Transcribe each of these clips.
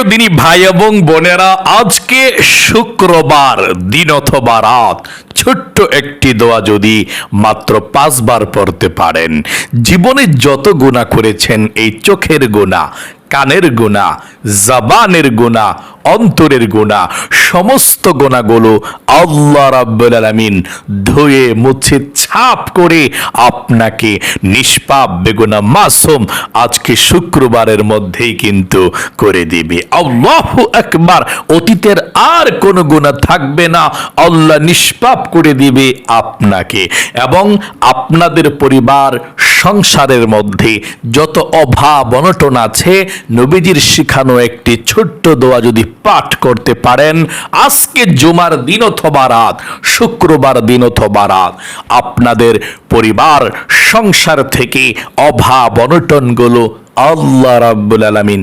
প্রিয় দিনী ভাই এবং বোনেরা, আজকে শুক্রবার, দিন অথবা রাত, ছোট্ট একটি দোয়া যদি মাত্র পাঁচবার পড়তে পারেন। জীবনে যত গুণা করেছেন, এই চোখের গুণা কানের গোনা জবানের গোনা অন্তরের গোনা সমস্ত গোনাগুলো আল্লাহ রাব্বুল আলামিন ধুয়ে, মুছে, ছাপ করে আপনাকে নিষ্পাপ, বেগুনা, মাসুম আজকে শুক্রবারের মধ্যেই কিন্তু করে দিবে। আল্লাহু একবার অতীতের আর কোনো গুণা থাকবে না। আল্লাহ নিষ্পাপ করে দিবে আপনাকে এবং আপনাদের পরিবার সংসারের মধ্যে যত অভাব অনটন আছে, নবীজির শিখানো একটি ছোট্ট দোয়া যদি পাঠ করতে পারেন, আজকে জুমার দিন অথবা রাত, শুক্রবার দিন অথবা রাত, আপনাদের পরিবার, সংসার থেকে অভাব অনটনগুলো আল্লাহ রাব্বুল আলামিন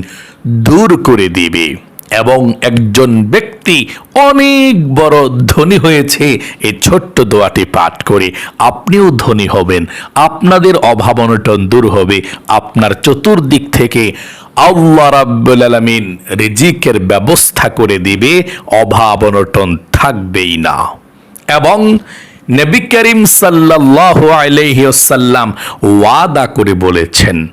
দূর করে দিবে। এবং একজন ব্যক্তি অনেক বড় ধনী হয়েছে, এই ছোট্ট দোয়াটি পাঠ করে। আপনিও ধনী হবেন, আপনাদের অভাব অনটন দূর হবে, আপনার চতুর্দিক থেকে আল্লাহ রাব্বুল আলামিন রিজিকের ব্যবস্থা করে দিবে, অভাব অনটন থাকবেই না। এবং নবী করিম সাল্লাল্লাহু আলাইহি ওয়াসাল্লাম ওয়াদা করে বলেছেন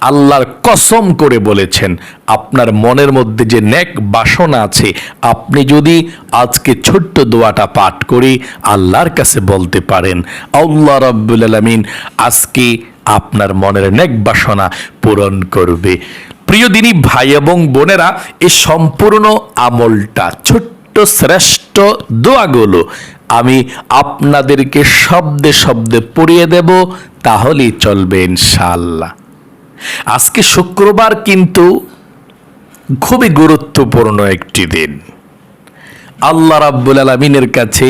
আল্লাহর কসম করে বলেছেন, আপনার মনের মধ্যে যে নেক বাসনা আছে, আপনি যদি আজকে ছোট্ট দোয়াটা পাঠ করে, আল্লাহর কাছে বলতে পারেন, আল্লাহ রাব্বুল আলামিন আজকে আপনার মনের নেক বাসনা পূরণ করবে। প্রিয় দিনী ভাই এবং বোনেরা এই সম্পূর্ণ আমলটা, ছোট্ট শ্রেষ্ঠ দোয়াগুলো আমি আপনাদেরকে শব্দে শব্দে পড়িয়ে দেব, তাহলেই চলবে ইনশাআল্লাহ। আজকে শুক্রবার কিন্তু খুবই গুরুত্বপূর্ণ একটি দিন। আল্লাহ রাব্বুল আলমিনের কাছে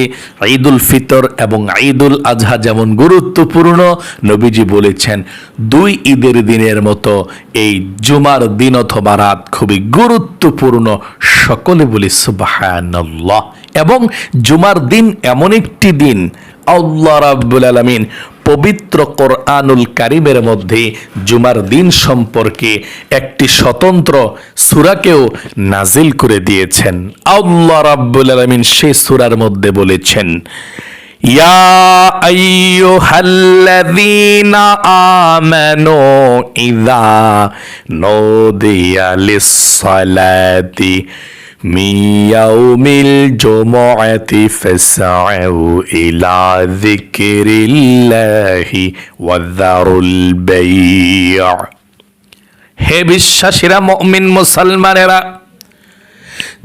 ঈদুল ফিতর এবং ঈদুল আজহা যেমন গুরুত্বপূর্ণ, নবীজি বলেছেন, দুই ঈদের দিনের মতো এই জুমার দিন অথবা রাত খুবই গুরুত্বপূর্ণ। সকলে বলি সুবাহান্লাহ এবং জুমার দিন এমন একটি দিন, আল্লাহ রাব্বুল আলমিন পবিত্র কোরআনুল কারিমের মধ্যে জুমার দিন সম্পর্কে একটি স্বতন্ত্র সুরাকেও নাজিল করে দিয়েছেন। আল্লাহ রাব্বুল আলামিন সেই সুরার মধ্যে বলেছেন, ইয়া আইয়ুহাল্লাযীনা আমানু ইযা নুদিয়া লিস-সালাতি من মিয়াউমিল জুমআতি ফাসআউ ইলা যিকরিল্লাহি ওয়াযারুল বাইআ হে বিশ্বাসীরা, মুমিন মুসলমানেরা,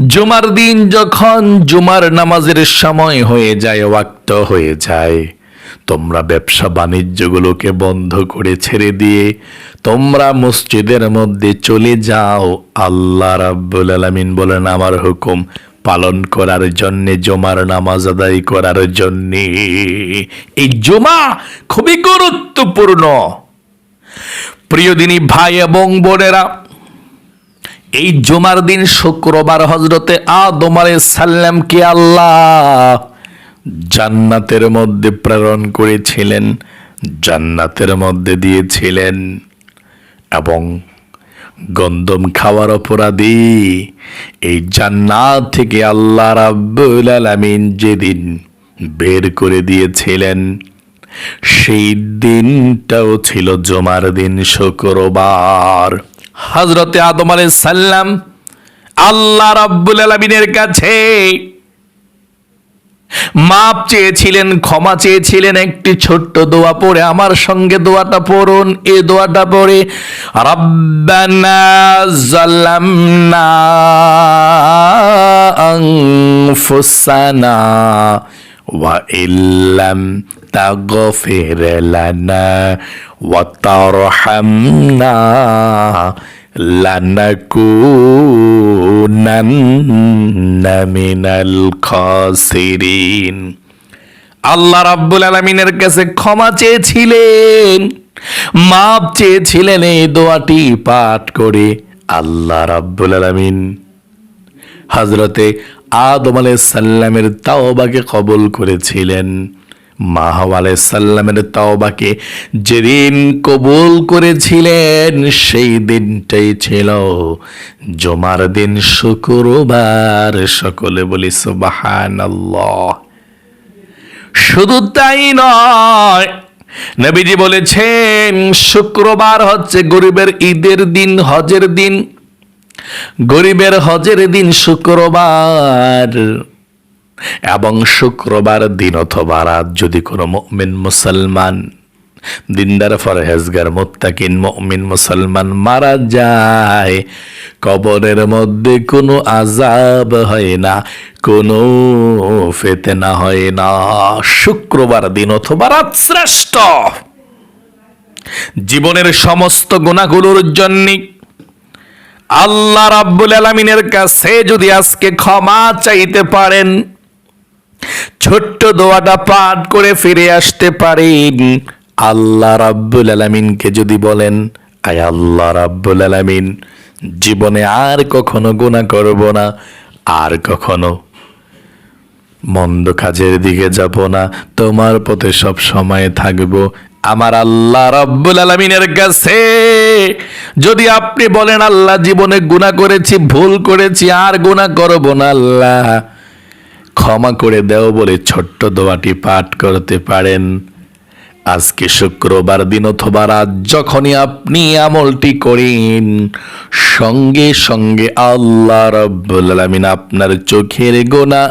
জুমার দিন যখন জুমার নামাজের সময় হয়ে যায়, ওয়াক্ত হয়ে যায় তোমরা ব্যবসা বাণিজ্যগুলোকে বন্ধ করে ছেড়ে দিয়ে তোমরা মসজিদের মধ্যে চলে যাও। আল্লাহ রাব্বুল আলামিন বলেন, আমার হুকুম পালন করার জন্যে, জমার নামাজ আদায় করার জন্যে। এই জমা খুবই গুরুত্বপূর্ণ। প্রিয় দিনী ভাই এবং বোনেরা, এই জমার দিন শুক্রবার হজরতে আদম সাল্লামকে আল্লাহ জান্নাতের মধ্যে প্রেরণ করেছিলেন, জান্নাতের মধ্যে দিয়েছিলেন এবং গন্দম খাওয়ার অপরাধী এই জান্নাত থেকে আল্লাহ রাব্বুল আলামিন যেদিন বের করে দিয়েছিলেন, সেই দিনটাও ছিল জমার দিন শুক্রবার। হজরতে আদম আলাইহিস সাল্লাম আল্লাহ রাব্বুল আলামিনের কাছে মাপ চেয়েছিলেন, ক্ষমা চেয়েছিলেন একটি ছোট্ট দোয়া পড়ে, আমার সঙ্গে দোয়াটা পড়ুন, এ দোয়াটা পড়ে, রাব্বানা জালামনা আনফুসানা ওয়া আল্লাহ রাব্বুল আলামিনের কাছে ক্ষমা চেয়েছিলেন মাপ চেয়েছিলেন এই দোয়াটি পাঠ করে আল্লাহ রাব্বুল আলামিন হজরতে আদম আলাইহিস সাল্লামের তাওবাকে কবুল করেছিলেন। মাহব সাল্লামের তাওবাকে যেদিন কবুল করেছিলেন, সেই দিনটাই ছিল জমার দিন শুক্রবার। সকলে বলি সুবাহান শুধু তাই নয়, নবীজি বলেছেন, শুক্রবার হচ্ছে গরিবের ঈদের দিন, হজের দিন। গরিবের হজের দিন শুক্রবার। এবং শুক্রবার দিন অথবা রাত যদি কোনো মমিন মুসলমান, দিনদার, ফরহেজগার, মোত্তাকিন মমিন মুসলমান মারা যায়, কবরের মধ্যে কোনো আজাব হয় না, কোনো ফেতেনা হয় না। শুক্রবার দিন অথবা রাত শ্রেষ্ঠ। জীবনের সমস্ত গুণাগুলোর জন্য আল্লাহ রাব্বুল আলমিনের কাছে যদি আজকে ক্ষমা চাইতে পারেন ছোট্ট দোয়াটা পাঠ করে ফিরে আসতে পারেন। আল্লাহ রাব্বুল আলমিনকে যদি বলেন, আয় আল্লাহ রাব্বুল আলমিন, জীবনে আর কখনো গুণা করব না, আর কখনো মন্দ কাজের দিকে যাব না, তোমার পথে সব সময় থাকব। আমার আল্লাহ রব্বুল আলমিনের কাছে যদি আপনি বলেন, আল্লাহ জীবনে গুণা করেছি, ভুল করেছি, আর গুণা করব না, আল্লাহ ক্ষমা করে দেও বলে ছোট্ট দোয়াটি পাঠ করতে পারেন। আজকে শুক্রবার দিন অথবা রাত যখনই আপনি আমলটি করেন, সঙ্গে সঙ্গে আল্লাহ রব্বুল আপনার চোখের গোনা,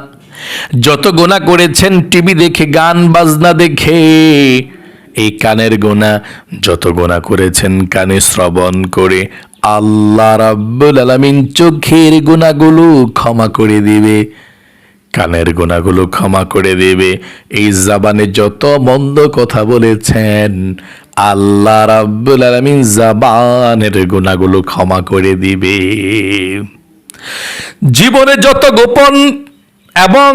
যত গোনা করেছেন টিভি দেখে, গান বাজনা দেখে, এই কানের গোনা, যত গোনা করেছেন কানে শ্রবণ করে আল্লাহ রাব্বুল আলামিন চোখের গুণাগুলো ক্ষমা করে দিবে। কানের গোনাগুলো ক্ষমা করে দেবে। এই জাবানে যত মন্দ কথা বলেছেন, আল্লাহ রাব্বুল আলামিন জাবানের গোনাগুলো ক্ষমা করে দিবে। জীবনে যত গোপন এবং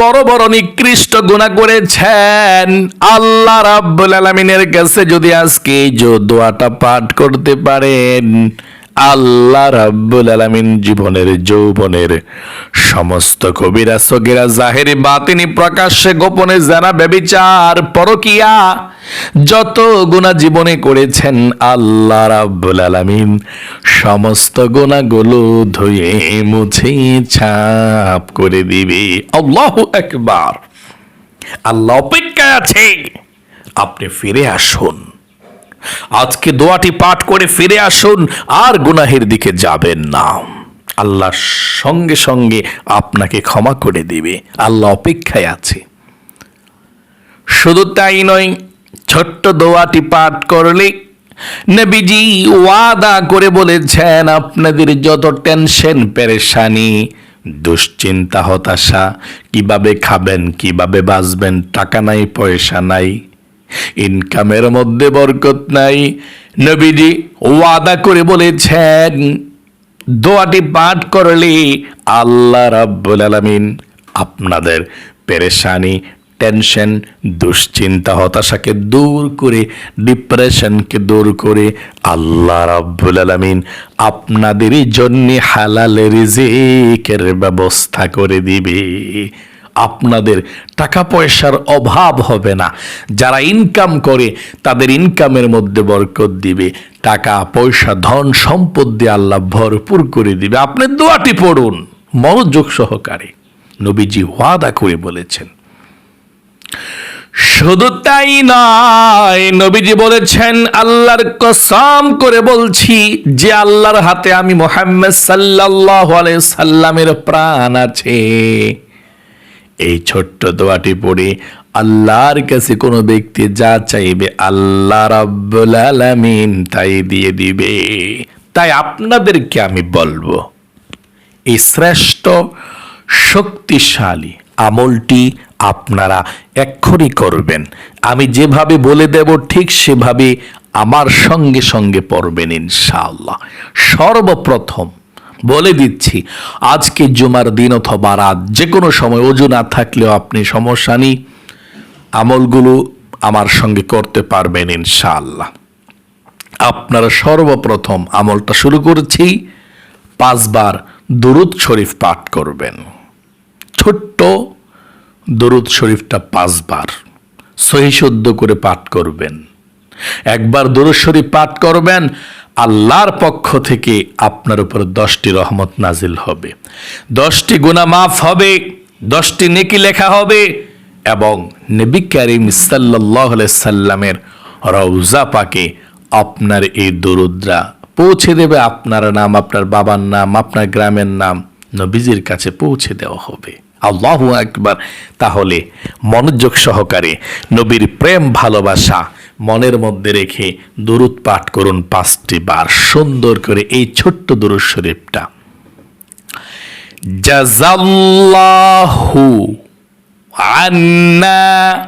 বড় বড় নিকৃষ্ট গুণা করেছেন, আল্লাহ রাব্বুল আলামিনের কাছে যদি আজকে এই দোয়াটা পাঠ করতে পারেন আল্লাহ রাব্বুল আলামিন জীবনের, যৌবনের সমস্ত কবিরা সগিরা জাহেরি বাতিনি প্রকাশ্যে গোপনে জানা ব্যবিচার, পরকিয়া, যত গুণা জীবনে করেছেন আল্লাহ রাব্বুল আলামিন, সমস্ত গুণাগুলো ধুয়ে মুছে ছাপ করে দিবে। আল্লাহু একবার। আল্লাহ অপেক্ষায় আছে। আপনি ফিরে আসুন। আজকে দোয়াটি পাঠ করে ফিরে আসুন, আর গুনাহের দিকে যাবেন না। আল্লাহ সঙ্গে সঙ্গে আপনাকে ক্ষমা করে দিবে। আল্লাহ অপেক্ষায় আছে। শুধু তাই নয়, ছোট্ট দোয়াটি পাঠ করলে নবীজি ওয়াদা করে বলেছেন, আপনাদের যত টেনশন, পেরেশানি, দুশ্চিন্তা, হতাশা, কীভাবে খাবেন, কীভাবে বাঁচবেন, টাকা নাই, পয়সা নাই ইনকামের মধ্যে বরকত নাই। নবীজি ওয়াদা করে বলেছেন, দোয়াটি পাঠ করলে আল্লাহ রাব্বুল আলামিন আপনাদের পেরেশানি, টেনশন, দুশ্চিন্তা, হতাশাকে দূর করে, ডিপ্রেশনকে দূর করে আল্লাহ রাব্বুল আলামিন আপনাদেরই জন্য হালাল রিজিকের ব্যবস্থা করে দিবে। আপনাদের টাকা পয়সার অভাব হবে না। যারা ইনকাম করে, তাদের ইনকামের মধ্যে বরকত দিবে। টাকা, পয়সা, ধন সম্পদ দিয়ে আল্লাহ ভরপুর করে দিবে। আপনি দোয়াটি পড়ুন, মনোযোগ সহকারে। নবীজি ওয়াদা করে বলেছেন। শুধু তাই নয়, নবীজি বলেছেন, আল্লাহর কসম করে বলছি, যে আল্লাহর হাতে আমি মোহাম্মদ সাল্লাহ সাল্লামের প্রাণ আছে। এই ছোট্ট দোয়াটি পড়ে আল্লাহর কাছে কোনো ব্যক্তি যা চাইবে আল্লাহ রাব্বুল আলামিন তাই দিয়ে দিবে। তাই আপনাদেরকে আমি বলব, এই শ্রেষ্ঠ শক্তিশালী আমলটি আপনারা এক্ষুনি করবেন। আমি যেভাবে বলে দেব ঠিক সেভাবে আমার সঙ্গে সঙ্গে পড়বেন ইনশাআল্লাহ। সর্বপ্রথম বলে দিচ্ছি, আজকে জুমার দিন অথবা রাত যে কোনো সময়, অজু না থাকলেও আপনি সমস্যা নেই। আমলগুলো আমার সঙ্গে করতে পারবেন ইনশাআল্লাহ। আপনারা সর্বপ্রথম আমলটা শুরু করেছি, পাঁচবার দুরুদ শরীফ পাঠ করবেন। ছোট্ট দরুদ শরীফটা পাঁচবার সহি শুদ্ধ করে পাঠ করবেন। একবার দরুশ্বরী পাঠ করবেন আল্লাহর পক্ষ থেকে আপনার উপর দশটি রহমত নাজিল হবে। দশটি গুণা মাফ হবে, দশটি নেকি লেখা হবে এবং নবী করিম সাল্লাহ সাল্লামের রওজা পাকে আপনার এই দরুদ্রা পৌঁছে দেবে, আপনার নাম, আপনার বাবার নাম, আপনার গ্রামের নাম নবীজির কাছে পৌঁছে দেওয়া হবে। আল্লাহ একবার তাহলে মনোযোগ সহকারে নবীর প্রেম ভালোবাসা মনের মধ্যে রেখে দরুদ পাঠ করুন পাঁচটি বার। সুন্দর করে এই ছোট্ট দরুদ শরীফটা। জাজাল্লাহু আন্না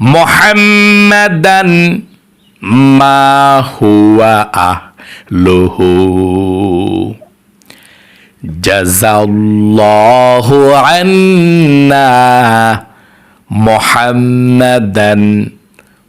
মোহাম্মদান মা হুয়া আহলুহু। জাজাল্লাহু আন্না মোহাম্মদান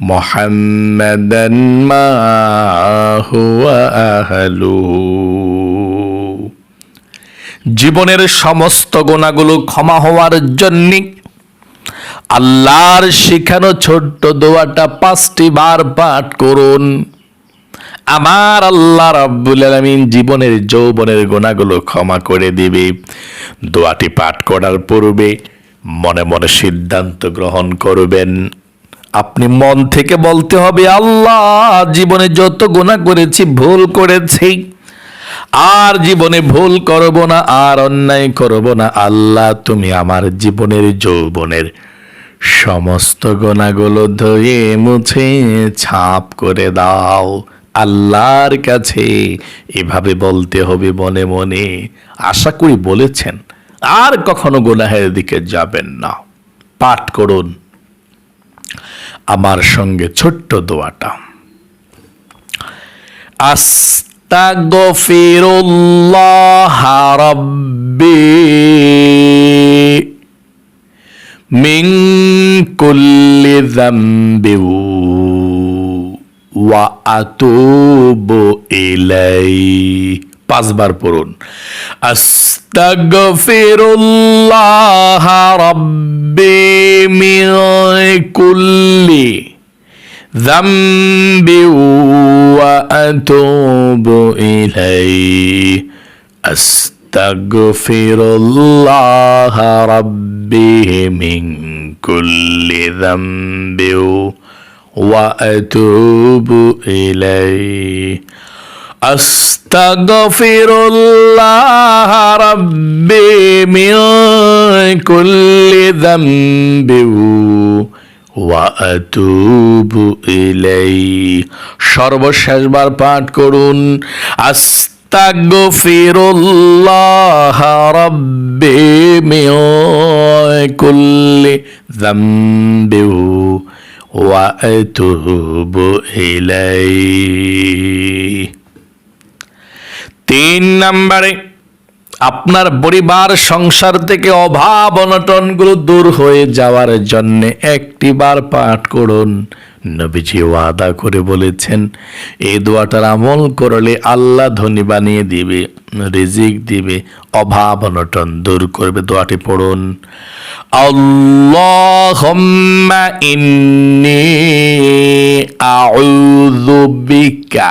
মোহাম্মদান মা হুয়া আহলুহু জীবনের সমস্ত গোনাগুলো ক্ষমা হওয়ার জন্য আল্লাহর শিখানো ছোট্ট দোয়াটা পাঁচটি বার পাঠ করুন। আমার আল্লাহ রাব্বুল আলামিন জীবনের যৌবনের গোনাগুলো ক্ষমা করে দিবে। দোয়াটি পাঠ করার পূর্বে মনে মনে সিদ্ধান্ত গ্রহণ করবেন। আপনি মন থেকে বলতে হবে, আল্লাহ, জীবনে যত গোনা করেছি ভুল করেছি। আর জীবনে ভুল করব না, আর অন্যায় করব না। আল্লাহ, তুমি আমার জীবনের যৌবনের সমস্ত গোনাগুলো ধুয়ে মুছে, ছাপ করে দাও। আল্লাহর কাছে এভাবে বলতে হবে মনে মনে। আশা করি বলেছেন, আর কখনো গোনাহের দিকে যাবেন না। পাঠ করুন। আমার সঙ্গে ছোট্ট দোয়াটা। আস্তাগফিরুল্লাহ রাব্বি মিন কুল্লি যামবি ওয়া আতুবু ইলাই পাঁচবার পড়ুন। استغفر الله ربي من كل ذنب وأتوب إليه. استغفر الله ربي من كل ذنب وأتوب إليه. أستغفر الله ربي من كل ذنب ওয়াতুবু ইলাই সর্বশেষবার পাঠ করুন আস্তাগফিরুল্লাহ রাব্বি মিন কুল্লি যামবি ওয়াতুবু ইলাই তিন নম্বরে, আপনার পরিবার সংসার থেকে অভাব অনটনগুলো দূর হয়ে যাওয়ার জন্য একটি বার পাঠ করুন। নবীজি ওয়াদা করে বলেছেন, এই দোয়াটার আমল করলে আল্লাহ ধনী বানিয়ে দিবে, রিজিক দিবে, অভাব অনটন দূর করবে। দোয়াটি পড়ুন, আল্লাহুম্মা ইন্নী আউযু বিকা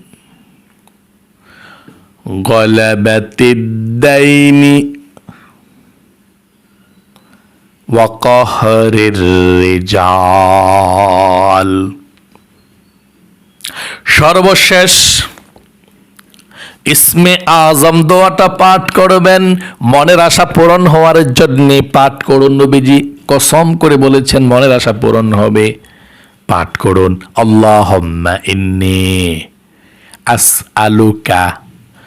غلبة الدين وقهر الرجال সর্বশেষ ইসমে আজম দোয়াটা পাঠ করবেন মনের আশা পূরণ হওয়ার জন্য পাঠ করুন নবীজি কসম করে বলেছেন মনের আশা পূরণ হবে পাঠ করুন আল্লাহুম্মা ইন্নি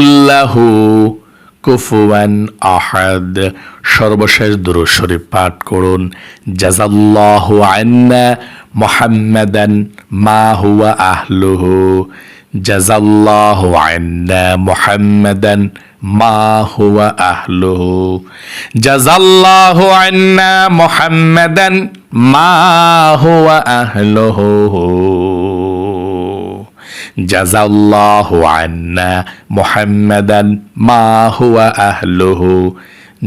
له কুফুয়ান আহাদ। সর্বশেষ দুরূদ শরীফ পাঠ করুন। জাজাল্লাহু আন্না মুহাম্মাদান মা হুয়া আহলুহু। জাজাল্লাহু আন্না মুহাম্মাদান মা হুয়া আহলুহু। জাজাল্লাহু আন্না মুহাম্মাদান মা হুয়া আহলুহু। জাজাল্লাহু আন্না মুহাম্মাদান মা হুয়া আহলুহু।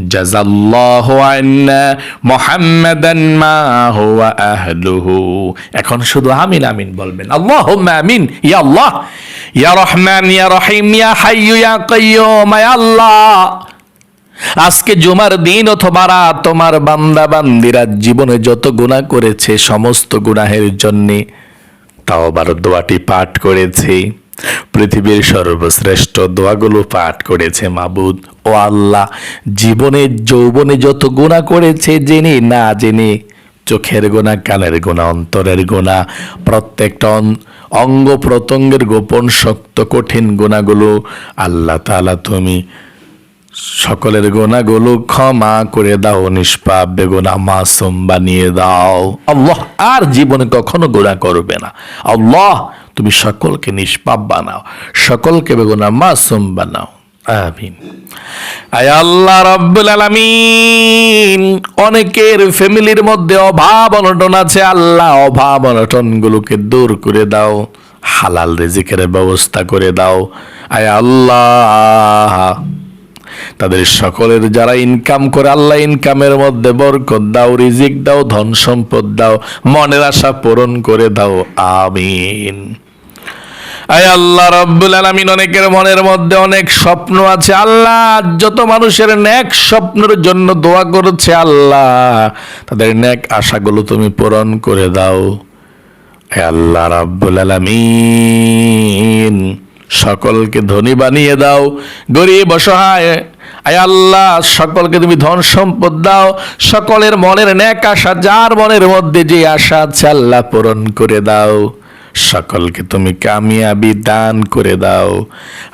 জাজাল্লাহু আন্না মুহাম্মাদান মা হুয়া আহলুহু। এখন শুধু আমিন আমিন বলবেন। আল্লাহুম্মা আমিন, ইয়া আল্লাহ, ইয়া রহমান, ইয়া রহিম, ইয়া হাইয়্যু ইয়া কাইয়্যুম, ইয়া আল্লাহ। আজকে জুমার দিন অথবা রাত, তোমার বান্দা বান্দিরা জীবনে যত গুনাহ করেছে, সমস্ত গুনাহের জন্যে তাওবার দোয়াটি পাঠ করেছে। পৃথিবীর সর্বশ্রেষ্ঠ দোয়াগুলো পাঠ করেছে মাবুদ। ও আল্লাহ জীবনে যৌবনে যত গুণা করেছে জেনে না জেনে, চোখের গোনা কানের গোনা অন্তরের গোনা প্রত্যেকটা অঙ্গ প্রত্যঙ্গের গোপন, শক্ত, কঠিন গুণাগুলো আল্লাহ তাআলা তুমি সকলের গোনাগুলো ক্ষমা করে দাও, নিষ্পাপ বেগুনা মাসুম বানিয়ে দাও। আল্লাহ আর জীবনে কখনো গোনা করবে না। আল্লাহ, তুমি সকলকে নিষ্পাপ বানাও, সকলকে বেগুনা মাসুম বানাও। আয় আল্লাহ রব্বুল আলামিন, অনেকের ফ্যামিলির মধ্যে অভাব অনটন আছে। আল্লাহ অভাব অনটন গুলোকে দূর করে দাও, হালাল রিজিকের ব্যবস্থা করে দাও। আয় আল্লাহ। তাদের সকলের যারা ইনকাম করে, আল্লাহ ইনকামের মধ্যে বরকত দাও, রিজিক দাও, ধন সম্পদ দাও, মনের আশা পূরণ করে দাও, আমিন। আল্লাহ রব্বুল আলামিন, অনেকের মনের মধ্যে অনেক স্বপ্ন আছে। আল্লাহ যত মানুষের নেক স্বপ্নের জন্য দোয়া করেছে, আল্লাহ তাদের নেক আশাগুলো তুমি পূরণ করে দাও। আল্লাহ রাব্বুল আলামিন। সকলকে ধনী বানিয়ে দাও, গরিব, অসহায়। আয় আল্লাহ, সকলকে তুমি ধন সম্পদ দাও। সকলের মনের ন্যাক আশা, যার মনের মধ্যে যে আশা আছে আল্লাহ পূরণ করে দাও। সকলকে তুমি কামিয়াবি দান করে দাও।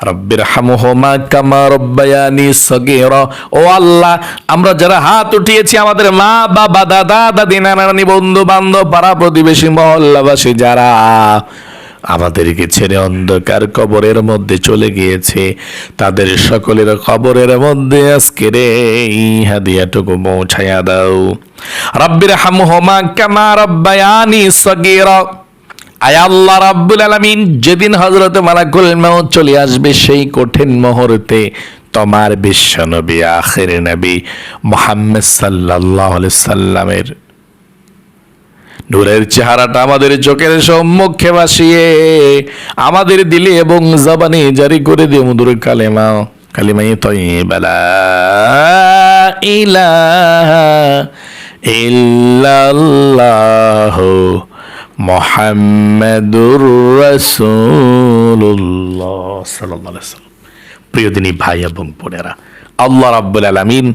রব্বির হামুহমা কামা রব্বায়ানি সগীর। ও আল্লাহ, আমরা যারা হাত উঠিয়েছি আমাদের মা, বাবা, দাদা, দাদি, নানা বন্ধু বান্ধব পাড়া প্রতিবেশী মহল্লাবাসী যারা আমাদেরকে ছেড়ে অন্ধকার কবরের মধ্যে চলে গিয়েছে। তাদের সকলের কবরের মধ্যে আজকে রে হাদিয়াটুকু পৌঁছায়া দাও। রব্বির হামুহমা কামা রব্বায়ানি সগীরা। আয় আল্লাহ রাব্বুল আলামিন, যেদিন হযরত মালাকুল মাউত চলে আসবে সেই কঠিন মুহূর্তে তোমার বিশ্ব নবী আখির নবী মোহাম্মদ আলাইহি সাল্লামের নূরের চেহারাটা আমাদের চোখের সম্মুখে ভাসিয়ে, আমাদের দিলে এবং জবানে জারি করে দিয়ে মধুর কালেমা। কালিমাই তৈবা লা ইলাহা ইল্লাল্লাহ মোহাম্মদুর রাসূলুল্লাহ সাল্লাল্লাহু আলাইহি প্রিয় দিনী ভাই এবং বোনেরা আল্লাহ রাব্বুল আলমিন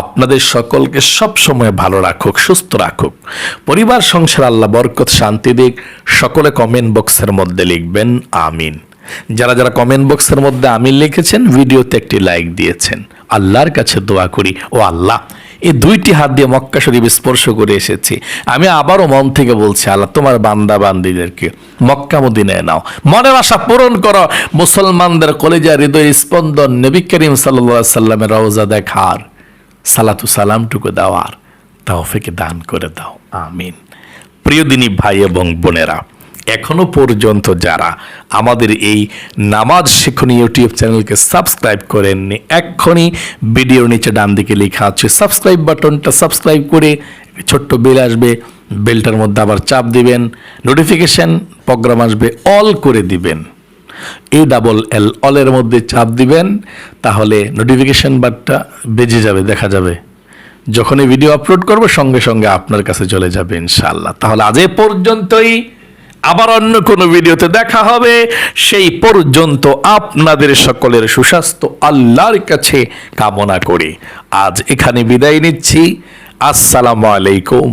আপনাদের সকলকে সবসময় ভালো রাখুক, সুস্থ রাখুক। পরিবার, সংসার, আল্লাহ বরকত, শান্তি দিক। সকলে কমেন্ট বক্সের মধ্যে লিখবেন, আমিন। যারা যারা কমেন্ট বক্সের মধ্যে আমিন লিখেছেন ভিডিওতে একটি লাইক দিয়েছেন। আল্লাহর কাছে দোয়া করি। ও আল্লাহ এই দুইটি হাত দিয়ে মক্কা শরীফ স্পর্শ করে এসেছি। আমি আবারও মন থেকে বলছি, আল্লাহ, তোমার বান্দা বান্দিদেরকে মক্কা মদিনায় নাও। মনের আশা পূরণ করো, মুসলমানদের কলেজা হৃদয় স্পন্দন নবী করিম সাল্লা সাল্লামের রওজা দেখার, সালাতু সালামটুকু দেওয়ার তাওফিকে দান করে দাও। আমিন। প্রিয় দিনী ভাই এবং বোনেরা এখনও পর্যন্ত যারা আমাদের এই নামাজ শিখুন ইউটিউব চ্যানেলকে সাবস্ক্রাইব করেননি, এক্ষুনি ভিডিওর নিচে ডান দিকে লেখা আছে সাবস্ক্রাইব বাটনটা সাবস্ক্রাইব করে ছোট্ট বেল আসবে, বেলটার মধ্যে আবার চাপ দিবেন, নোটিফিকেশন প্রোগ্রাম আসবে, অল করে দিবেন। এ ডাবল এল অলের মধ্যে চাপ দিবেন, তাহলে নোটিফিকেশন বারটা বেজে যাবে, দেখা যাবে। যখনই ভিডিও আপলোড করব, সঙ্গে সঙ্গে আপনার কাছে চলে যাবে ইনশাআল্লাহ। তাহলে আজ এ পর্যন্তই। আবার অন্য কোনো ভিডিওতে দেখা হবে। সেই পর্যন্ত আপনাদের সকলের সুস্বাস্থ্য, আল্লাহর কাছে কামনা করি। আজ এখানে বিদায় নিচ্ছি। আসসালামু আলাইকুম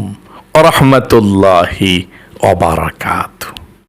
রহমতুল্লাহি অবারাকাতু